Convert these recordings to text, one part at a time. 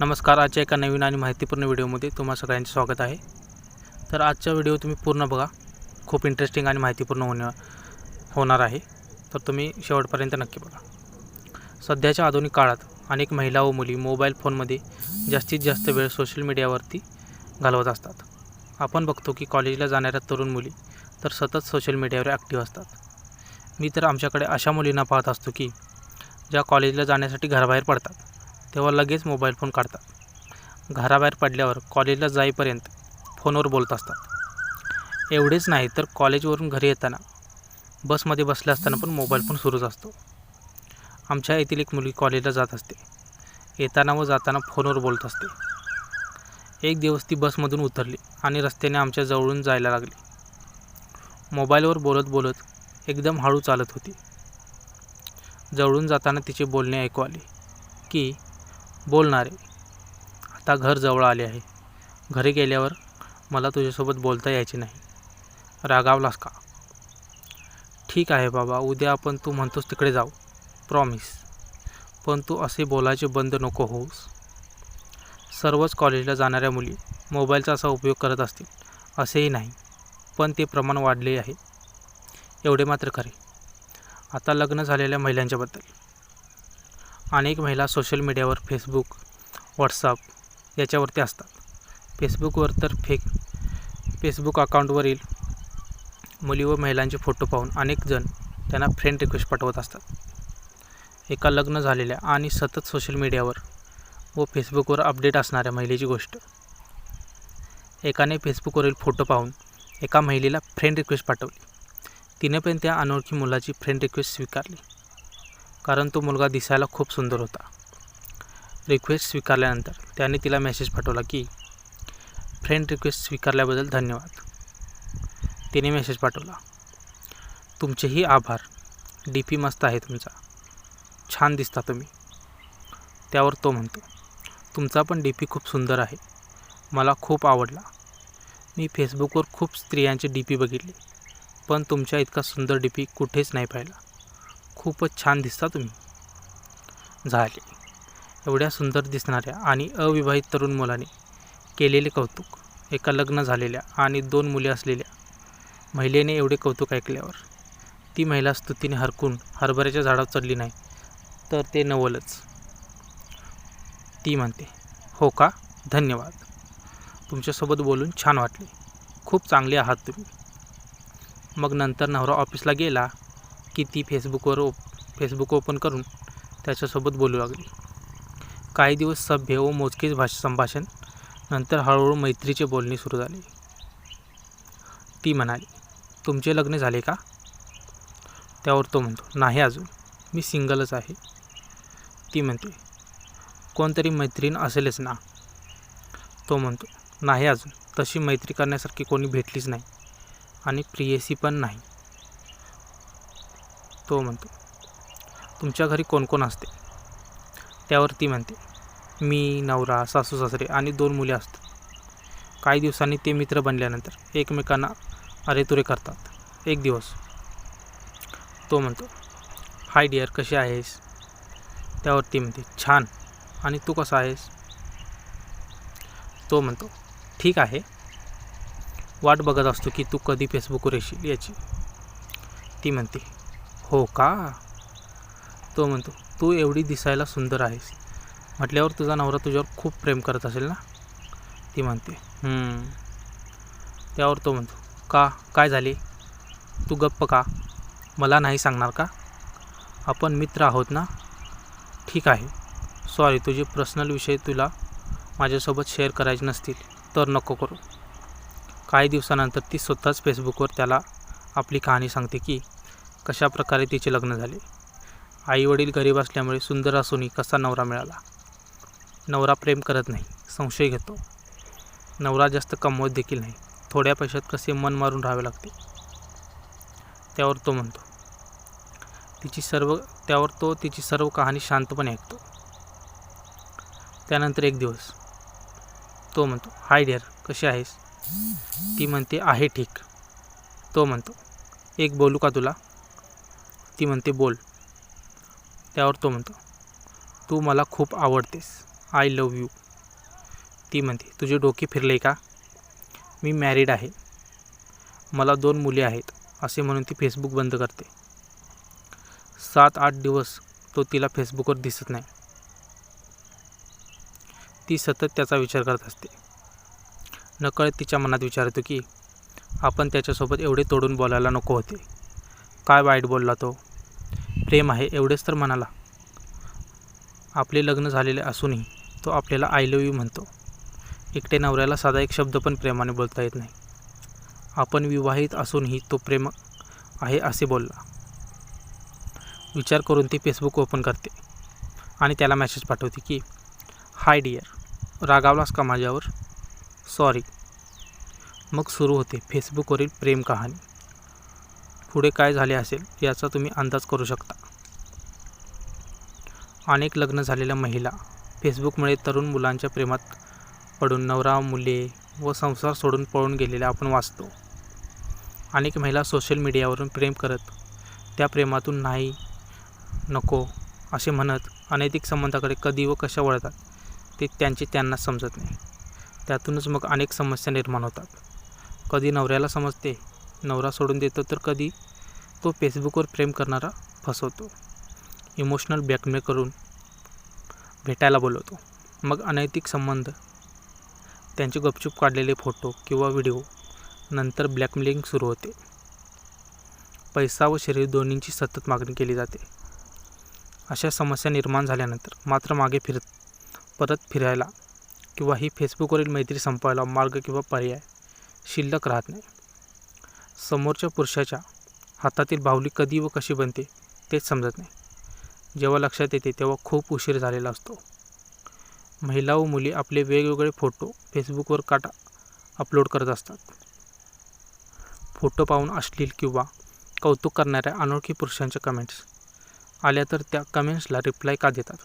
नमस्कार आजच्या एका नवीन आणि माहितीपूर्ण व्हिडिओमध्ये तुम्हा सगळ्यांचे स्वागत आहे. तर आजचा व्हिडिओ तुम्ही पूर्ण बघा. खूप इंटरेस्टिंग आणि माहितीपूर्ण होण्या होणार आहे. तर तुम्ही शेवटपर्यंत नक्की बघा. सध्याच्या आधुनिक काळात अनेक महिला व मुली मोबाईल फोनमध्ये जास्तीत जास्त वेळ सोशल मीडियावरती घालवत असतात. आपण बघतो की कॉलेजला जाणाऱ्या तरुण मुली तर सतत सोशल मीडियावर ॲक्टिव्ह असतात. मी तर आमच्याकडे अशा मुलींना पाहत असतो की ज्या कॉलेजला जाण्यासाठी घराबाहेर पडतात. तेव्हा लगेच मोबाईल फोन काढतात. घराबाहेर पडल्यावर कॉलेजला जाईपर्यंत फोनवर बोलत असतात. एवढेच नाही तर कॉलेजवरून घरी येताना बसमध्ये बसल्या असताना पण मोबाईल फोन सुरूच असतो. आमच्या येथील एक मुलगी कॉलेजला जात असते. येताना व जाताना फोनवर बोलत असते. एक दिवस ती बसमधून उतरली आणि रस्त्याने आमच्या जवळून जायला लागली. मोबाईलवर बोलत बोलत एकदम हळू चालत होती. जवळून जाताना तिचे बोलणे ऐकू आले की बोलणारे. आता घर जवळ आले आहे. घरी गेल्यावर मला तुझ्यासोबत बोलता यायचे नाही. रागावलास का? ठीक आहे बाबा उद्या आपण तू म्हणतोस तिकडे जाऊ. प्रॉमिस पण तू असे बोलायचे बंद नको होऊस. सर्वच कॉलेजला जाणाऱ्या मुली मोबाईलचा असा उपयोग करत असतील असेही नाही. पण ते प्रमाण वाढले आहे. एवढे मात्र खरे. आता लग्न झालेल्या महिलांच्याबद्दल. अनेक महिला सोशल मीडियावर फेसबुक व्हॉट्सअप याच्यावरती असतात. फेसबुकवर तर फेक फेसबुक अकाउंटवरील मुली व महिलांचे फोटो पाहून अनेक जण त्यांना फ्रेंड रिक्वेस्ट पाठवत असतात. एका लग्न झालेल्या आणि सतत सोशल मीडियावर व फेसबुकवर अपडेट असणाऱ्या महिलेची गोष्ट. एकाने फेसबुकवरील फोटो पाहून एका महिलेला फ्रेंड रिक्वेस्ट पाठवली. तिने पण त्या अनोळखी मुलाची फ्रेंड रिक्वेस्ट स्वीकारली. कारण तो मुलगा दिसायला खूप सुंदर होता. रिक्वेस्ट स्वीकारल्यानंतर त्याने तिला मेसेज पाठवला की फ्रेंड रिक्वेस्ट स्वीकारल्याबद्दल धन्यवाद. तिने मेसेज पाठवला तुमचेही आभार. डी पी मस्त आहे तुमचा. छान दिसता तुम्ही. त्यावर तो म्हणतो तुमचा पण डी पी खूप सुंदर आहे. मला खूप आवडला. मी फेसबुकवर खूप स्त्रियांचे डी पी बघितले. पण तुमच्या इतका सुंदर डी पी कुठेच नाही पाहिला. खूपच छान दिसता तुम्ही. झाले. एवढ्या सुंदर दिसणाऱ्या आणि अविवाहित तरुण मुलाने केलेले कौतुक एका लग्न झालेल्या आणि दोन मुले असलेल्या महिलेने एवढे कौतुक ऐकल्यावर ती महिला स्तुतीने हरकून हरभऱ्याच्या झाडावर चढली नाही तर ते नवलच. ती म्हणते हो का? धन्यवाद. तुमच्यासोबत बोलून छान वाटले. खूप चांगले आहात तुम्ही. मग नंतर नवरा ऑफिसला गेला की ती फेसबुकवर ओप फेसबुक ओपन करून त्याच्यासोबत बोलू लागली. काही दिवस सभ्य व मोजकेच भाषा संभाषण नंतर हळूहळू मैत्रीचे बोलणे सुरू झाले. ती म्हणाली तुमचे लग्न झाले का? त्यावर तो म्हणतो नाही अजून. मी सिंगलच आहे. ती म्हणते कोणतरी मैत्रीण असेलच ना. तो म्हणतो नाही अजून. तशी मैत्री करण्यासारखी कोणी भेटलीच नाही. आणि प्रियसी पण नाही. तो म्हणतो तुमच्या घरी कोण कोण असते? त्यावर ती म्हणते मी नवरा सासू सासरे आणि दोन मुले असतात. काही दिवसांनी ते मित्र बनल्यानंतर एकमेकांना अरे तुरे करतात. एक दिवस. तो म्हणतो हाय डिअर कशी आहेस? त्यावर ती म्हणते छान. आणि तू कसा आहेस? तो म्हणतो ठीक आहे. वाट बघत असतो की तू कधी फेसबुकवर येशील याची. ती म्हणते हो का? तो म्हणतो तू एवढी दिसायला सुंदर आहेस. म्हटल्यावर तुझा नवरा तुझ्यावर खूप प्रेम करत असेल ना? ती म्हणते त्यावर तो म्हणतो का? काय झाले? तू गप्प का? मला नाही सांगणार का? आपण मित्र आहोत ना? ठीक आहे. सॉरी तुझे पर्सनल विषय तुला माझ्यासोबत शेअर करायचे नसतील तर नको करू. काही दिवसानंतर ती स्वतःच फेसबुकवर त्याला आपली कहाणी सांगते की कशा प्रकारे तिचे लग्न झाले? आईवडील गरीब असल्यामुळे सुंदर असूनही कसा नवरा मिळाला? नवरा प्रेम करत नाही संशय घेतो. नवरा जास्त कमवत देखील नाही थोड्या पैशात कसे मन मारून राहावे लागते? त्यावर तो म्हणतो. तिची सर्व त्यावर तो तिची सर्व कहाणी शांतपणे ऐकतो. त्यानंतर एक दिवस तो म्हणतो हाय डिअर कशी आहेस? ती म्हणते आहे ठीक. तो म्हणतो एक बोलू का तुला? ती म्हणते बोल. त्यावर तो म्हणतो तू मला खूप आवडतेस. आय लव यू ती म्हणते तुझे डोके फिरले का? मी मॅरिड आहे. मला दोन मुले आहेत असे म्हणून ती फेसबुक बंद करते. सात आठ दिवस तो तिला फेसबुकवर दिसत नाही. ती सतत त्याचा विचार करत असते. नकळत तिच्या मनात विचार येतो की आपण त्याच्यासोबत एवढे तोडून बोलायला नको होते. काय वाईट बोलला तो? प्रेम आहे एवढेच तर म्हणाला आपले लग्न झालेले असूनही तो आपल्याला आय लव्ह यू म्हणतो. एकटे नवऱ्याला साधा एक शब्द पण प्रेमाने बोलता येत नाही. आपण विवाहित असूनही तो प्रेम आहे असे बोलला. विचार करून ती फेसबुक ओपन करते आणि त्याला मेसेज पाठवते की हाय डियर रागावलास का माझ्यावर? सॉरी मग सुरू होते फेसबुकवरील प्रेम कहाणी. पुढे काय झाले असेल याचा तुम्ही अंदाज करू शकता. अनेक लग्न झालेल्या महिला फेसबुकमुळे तरुण मुलांच्या प्रेमात पडून नवरा मुले व संसार सोडून पळून गेलेल्या आपण वाचतो. अनेक महिला सोशल मीडियावरून प्रेम करत त्या प्रेमातून नाही नको असे म्हणत अनैतिक संबंधाकडे कधी व कशा वळतात ते त्यांचे त्यांना समजत नाही. त्यातूनच मग अनेक समस्या निर्माण होतात. कधी नवऱ्याला समजते नवरा सोडून देतो तर कधी? तो फेसबुकवर प्रेम करणारा फसवतो. इमोशनल ब्लॅकमेल करून भेटायला बोलवतो. मग अनैतिक संबंध त्यांचे गपचूप काढलेले फोटो किंवा व्हिडिओ नंतर ब्लॅकमेलिंग सुरू होते. पैसा व शरीर दोन्हींची सतत मागणी केली जाते. अशा समस्या निर्माण झाल्यानंतर मात्र मागे फिरत परत फिरायला किंवा ही फेसबुकवरील मैत्री संपवायला मार्ग किंवा पर्याय शिल्लक राहत नाही. समोरच्या पुरुषाच्या हातातील बाहुली कधी व कशी बनते तेच समजत नाही. जेव्हा लक्षात येते तेव्हा खूप उशीर झालेला असतो. महिला व मुली आपले वेगवेगळे फोटो फेसबुकवर काटा अपलोड करत असतात. फोटो पाहून अश्लील किंवा कौतुक करणाऱ्या अनोळखी पुरुषांच्या कमेंट्स आल्या तर त्या कमेंट्सला रिप्लाय का देतात?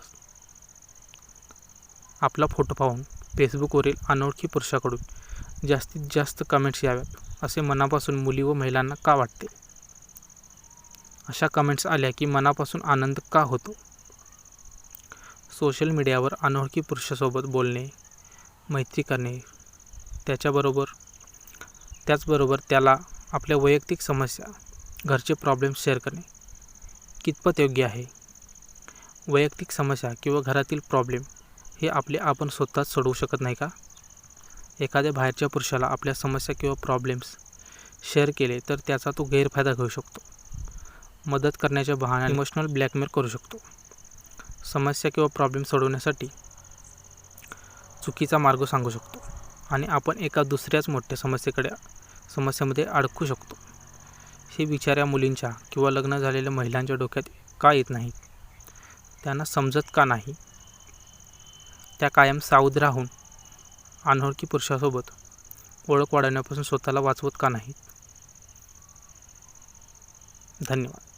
आपला फोटो पाहून फेसबुकवरील अनोळखी पुरुषाकडून जास्तीत जास्त कमेंट्स याव्यात. असे मनापासून मुली व महिलांना का वाटते? अशा कमेंट्स आल्या की मनापासून आनंद का होतो? सोशल मीडियावर अनोळखी पुरुषासोबत बोलणे मैत्री करणे त्याच्याबरोबर त्याचबरोबर त्याला आपल्या वैयक्तिक समस्या घरचे प्रॉब्लेम्स शेअर करणे कितपत योग्य आहे? वैयक्तिक समस्या किंवा घरातील प्रॉब्लेम हे आपले आपण स्वतःच सोडवू शकत नाही का? एखाद्या बाहेरच्या पुरुषाला आपल्या समस्या किंवा प्रॉब्लेम्स शेअर केले तर त्याचा तो गैरफायदा घेऊ शकतो. मदत करण्याच्या बहाण्याने इमोशनल ब्लॅकमेल करू शकतो. समस्या किंवा प्रॉब्लेम सोडवण्यासाठी चुकीचा मार्ग सांगू शकतो आणि आपण एका दुसऱ्याच मोठ्या समस्येकडे समस्येमध्ये अडकू शकतो. हे विचार या मुलींच्या किंवा लग्न झालेल्या महिलांच्या डोक्यात का येत नाहीत? त्यांना समजत का नाही? त्या कायम सावध राहून अनोळखी पुरुषासोबत ओळख वाढवण्यापासून स्वतःला वाचवत का नाहीत? धन्यवाद.